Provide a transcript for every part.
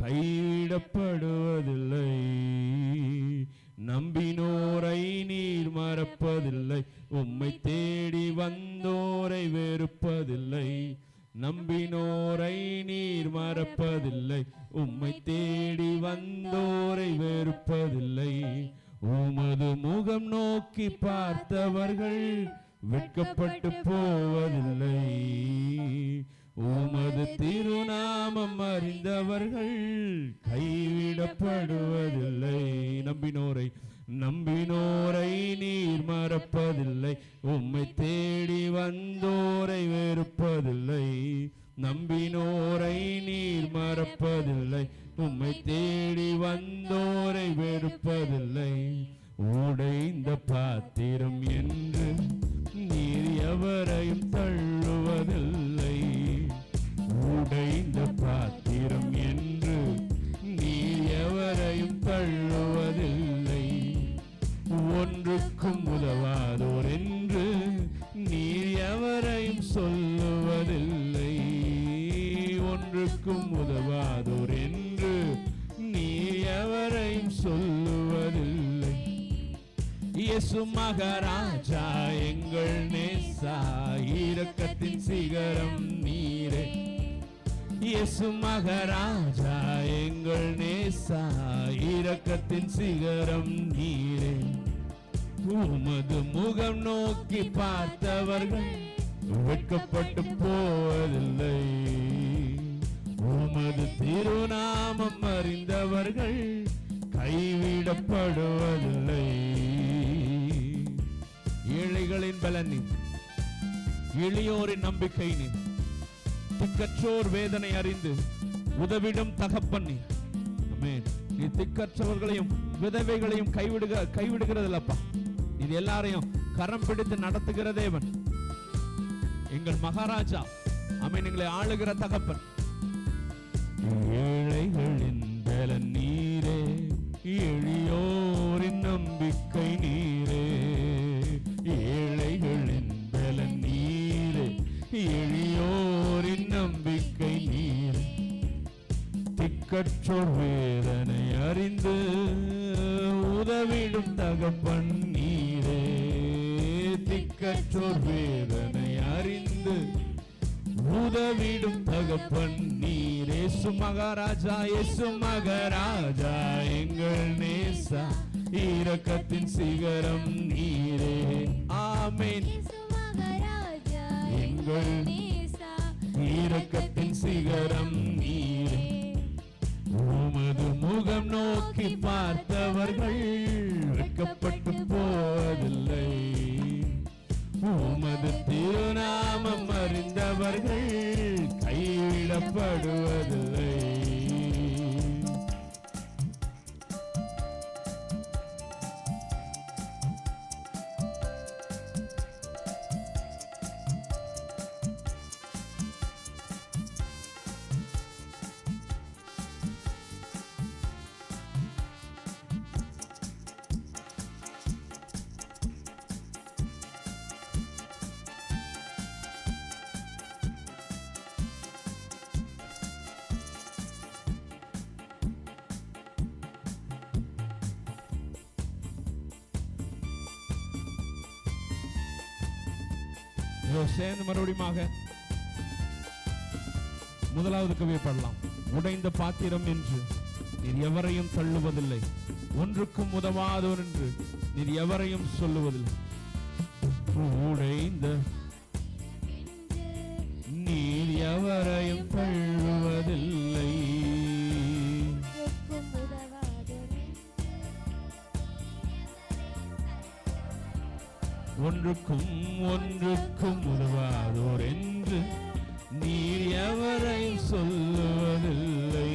கைவிடப்படுவதில்லை நம்பினோரை நீர் மறப்பதில்லை. உம்மை தேடி வந்தோரை வெறுப்பதில்லை. நம்பினோரை நீர் மறப்பதில்லை. உம்மை தேடி வந்தோரை வெறுப்பதில்லை. உமது முகம் நோக்கி பார்த்தவர்கள் வெட்கப்பட்டு போவதில்லை. உமது திருநாமம் அறிந்தவர்கள் கைவிடப்படுவதில்லை. நம்பினோரை நம்பினோரை நீர் மறப்பதில்லை. உம்மை தேடி வந்தோரை வெறுப்பதில்லை. நம்பினோரை நீர் மறப்பதில்லை. உம்மை தேடி வந்தோரை வெறுப்பதில்லை. உடைந்த பாத்திரம் என்று நீர் எவரையும் தள்ள ஒன்றுக்கும் உதவாதோர் என்று நீர் எவரையும் சொல்லுவதில்லை. ஒன்றுக்கும் உதவாதோர் என்று நீர் எவரையும் சொல்லுவதில்லை. இயேசு மகாராஜா எங்கள் நேசா இரக்கத்தின் சிகரம் நீரே. இயேசு மகாராஜா எங்கள் நேசா இரக்கத்தின் சிகரம் நீரே. உமது முகம் நோக்கி பார்த்தவர்கள் வெட்கப்பட்டு போவதில்லை. உமது திருநாமம் அறிந்தவர்கள் கைவிடப்படுவதில்லை. ஏழைகளின் பலனி எளியோரின் நம்பிக்கை நீ திக்கற்றோர் வேதனை அறிந்து உதவிடும் தகப்பன் நீ நீ திக்கற்றவர்களையும் விதவைகளையும் கைவிடுக கைவிடுகிறதில்லப்பா. இது எல்லாரையும் கரம் பிடித்து நடத்துகிற தேவன். எங்கள் மகாராஜா அமைனங்களை ஆளுகிற தகப்பன். ஏழைகளின் பலன் நீரே எளியோரின் நம்பிக்கை நீரே. ஏழைகளின் பலன் நீரே எளியோரின் நம்பிக்கை நீர். திக்கற்றோர் வேதனை அறிந்து உதவிடும் தகப்பன் நீ திக்கற்றோர் வேதனை அறிந்து உதவிடும் தகப்பன் நீர் இயேசு மகாராஜா இயேசு மகாராஜா எங்கள் நேசா இரக்கத்தின் சிகரம் நீரே. ஆமென். எங்கள் இரக்கத்தின் சிகரம் நீரே. உமது முகம் நோக்கி பார்த்தவர்கள் திருநாமம் அறிந்தவர்கள் கைவிடப்படுவதில்லை. சேர்ந்து மறுபடியுமாக முதலாவது கவியை பாடலாம். உடைந்த பாத்திரம் என்று. நீர் எவரையும் தள்ளுவதில்லை. ஒன்றுக்கும் உதவாதவர் என்று. நீர் எவரையும் சொல்லுவதில்லை. உடைந்த ஒன்றுக்கும் ஒன்றுக்கும் உதவாதோர் என்று நீர் எவரையும் சொல்லுவதில்லை.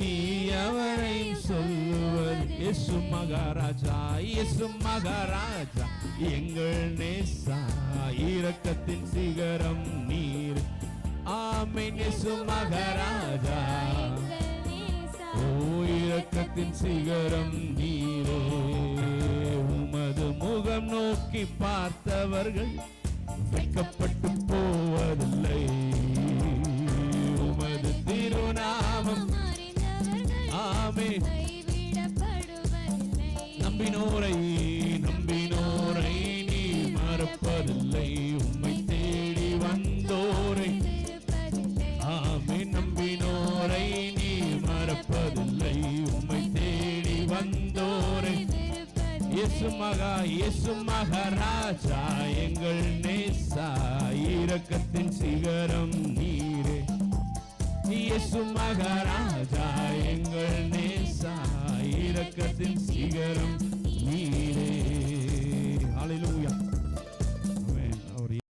நீ எவரையும் சொல்லுவது இயேசு மகாராஜா இயேசு மகாராஜா எங்கள் நேசா இரக்கத்தின் சிகரம் நீர். ஆமென் இயேசு மகாராஜா. இரக்கத்தின் சிகரம் நீரே. உமது முகம் நோக்கி பார்த்தவர்கள் வெட்கப்பட்டு போவதில்லை. வந்தோரை. இயேசு மகா இயேசு மகராஜா எங்கள் நேசா இரக்கத்தின் சிகரம் நீரே. இயேசு மகராஜா எங்கள் நேசா இரக்கத்தின் சிகரம் நீரே. அலையிலும்